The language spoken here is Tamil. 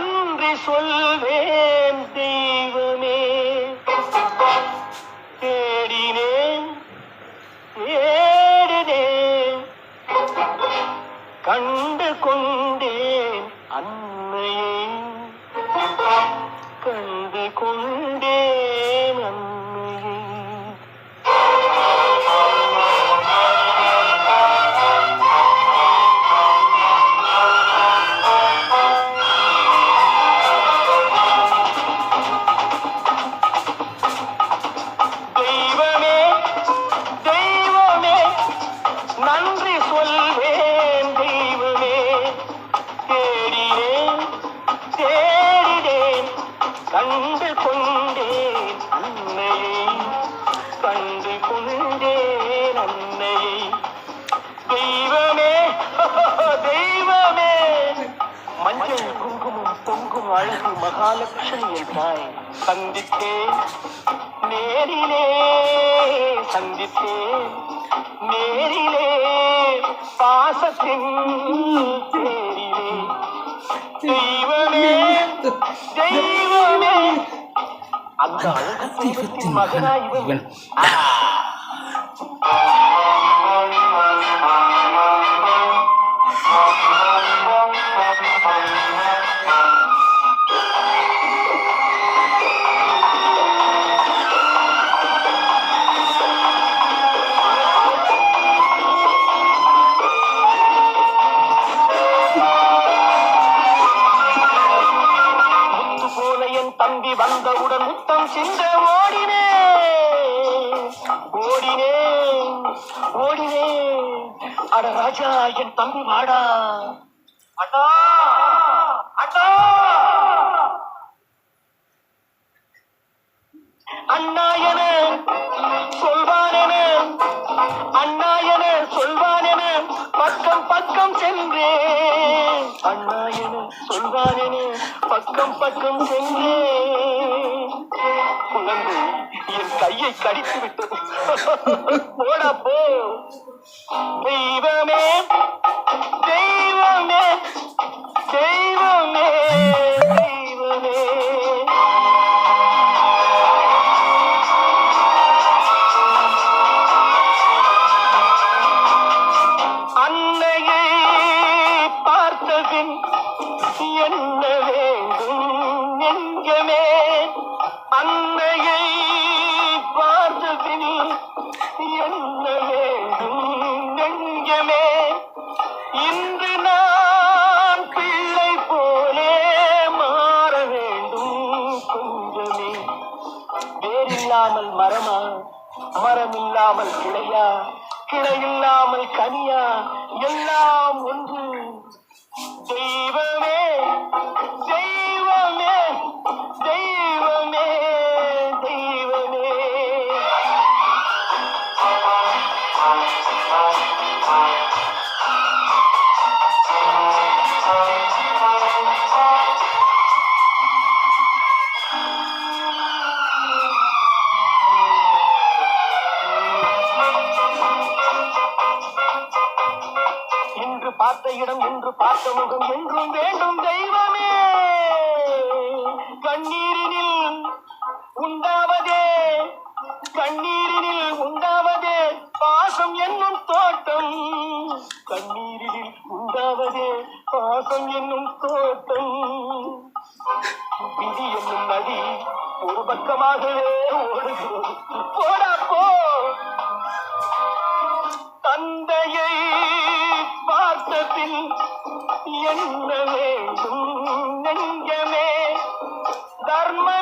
நன்றி சொல்வே நன்றி சொல்வேன் தெய்வமே. தேடினேன் தேடினேன் கண்டு கொண்டேன் அன்னையை. கண்டு கொண்டேன் அன்னையை. தெய்வமே தெய்வமே. மஞ்சள் குங்குமம் பொங்கும் அழகு மகாலட்சுமி தாய் சந்தித்தேன் நேரிலே சந்தித்தேன் நேரிலே பாசத்தின் தேரிலே தெய்வமே தெய்வமே. அந்த மகனாய் இவன். வந்தவுடன் முத்தம் சிந்த ஓடினே. ஓடினே ஓடினே. அட ராஜா என் தம்பி வாடா அண்ணா அண்ணா. அண்ணா என சொல்வானென அண்ணா என சொல்வானென பக்கம் பக்கம் சென்றே அண்ணா என சொல்வானென பக்கம் பக்கம் சென்றே கையை கடித்து விட்டது. போடா போ. தெய்வமே தெய்வமே தெய்வமே தெய்வமே. அன்னையை பார்த்தபின் என்ன வேண்டும் எங்கமே அன்னையை இல்லாமல் மரமா? மரம் இல்லாமல் கிளையா? கிளை இல்லாமல் கனியா? எல்லாம் ஒன்று. தெய்வமே தெய்வமே தெய்வமே தெய்வமே. பார்த்த இடம் என்று பார்த்த முகம் என்றும் வேண்டும் தெய்வமே. கண்ணீரினில் உண்டாவதே கண்ணீரினில் உண்டாவதே பாசம் என்னும் தோட்டம். கண்ணீரினில் உண்டாவதே பாசம் என்னும் தோட்டம். விதி என்னும் நதி ஒரு பக்கமாகவே ஓடுகிறது. போடா என்ன வேண்டும் நெஞ்சமே? தர்ம